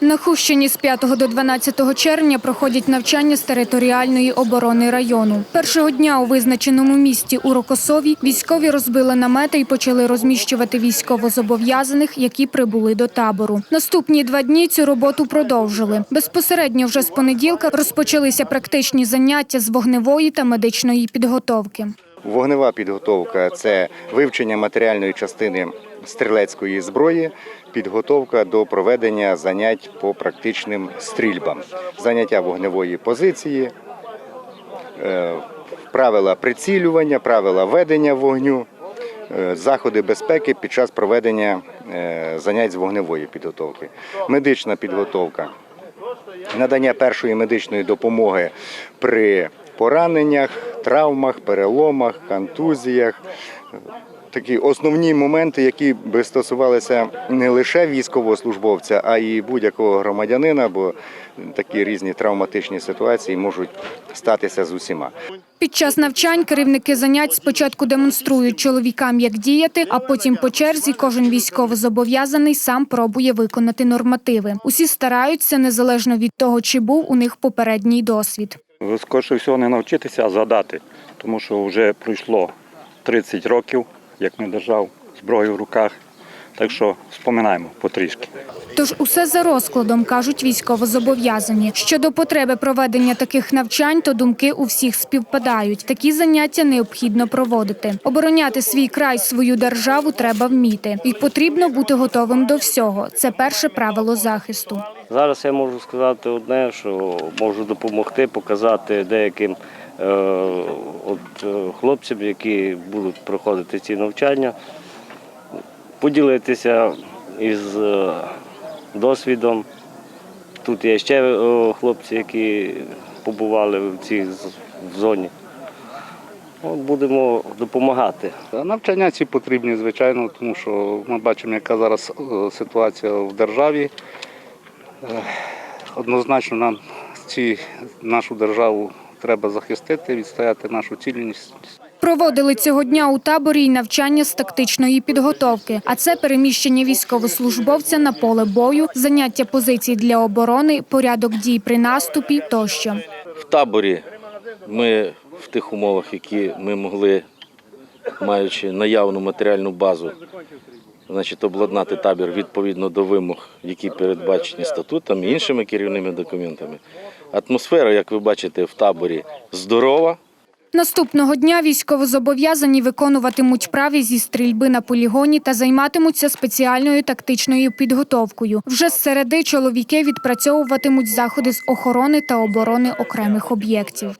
На Хущині з 5 до 12 червня проходять навчання з територіальної оборони району. Першого дня у визначеному місті у Рокосові військові розбили намети і почали розміщувати військовозобов'язаних, які прибули до табору. Наступні два дні цю роботу продовжили. Безпосередньо вже з понеділка розпочалися практичні заняття з вогневої та медичної підготовки. Вогнева підготовка це вивчення матеріальної частини стрілецької зброї, підготовка до проведення занять по практичним стрільбам, заняття вогневої позиції, е, правила прицілювання, правила ведення вогню, е, заходи безпеки під час проведення е, занять з вогневої підготовки, медична підготовка. Надання першої медичної допомоги при пораненнях, травмах, переломах, контузіях. Такі основні моменти, які би стосувалися не лише військовослужбовця, а й будь-якого громадянина, бо такі різні травматичні ситуації можуть статися з усіма. Під час навчань керівники занять спочатку демонструють чоловікам, як діяти, а потім по черзі кожен військовозобов'язаний сам пробує виконати нормативи. Усі стараються незалежно від того, чи був у них попередній досвід. Скоріше всього не навчитися, а згадати, тому що вже пройшло 30 років, як не держав зброю в руках. Так що споминаємо потрішки. Тож усе за розкладом кажуть військовозобов'язані. Щодо потреби проведення таких навчань, то думки у всіх співпадають. Такі заняття необхідно проводити. Обороняти свій край, свою державу треба вміти, і потрібно бути готовим до всього. Це перше правило захисту. Зараз я можу сказати одне, що можу допомогти, показати деяким е, от, е, хлопцям, які будуть проходити ці навчання, поділитися із е, досвідом. Тут є ще е, хлопці, які побували в цій зоні. Будемо допомагати. Навчання ці потрібні, звичайно, тому що ми бачимо, яка зараз е, ситуація в державі. Однозначно нам ці, нашу державу треба захистити, відстояти нашу цілісність. Проводили цього дня у таборі й навчання з тактичної підготовки, а це переміщення військовослужбовця на поле бою, заняття позицій для оборони, порядок дій при наступі тощо. в таборі ми в тих умовах, які ми могли, маючи наявну матеріальну базу, значить, обладнати табір відповідно до вимог, які передбачені статутами іншими керівними документами. Атмосфера, як ви бачите, в таборі здорова. Наступного дня військовозобов'язані виконуватимуть праві зі стрільби на полігоні та займатимуться спеціальною тактичною підготовкою. Вже з середи чоловіки відпрацьовуватимуть заходи з охорони та оборони окремих об'єктів.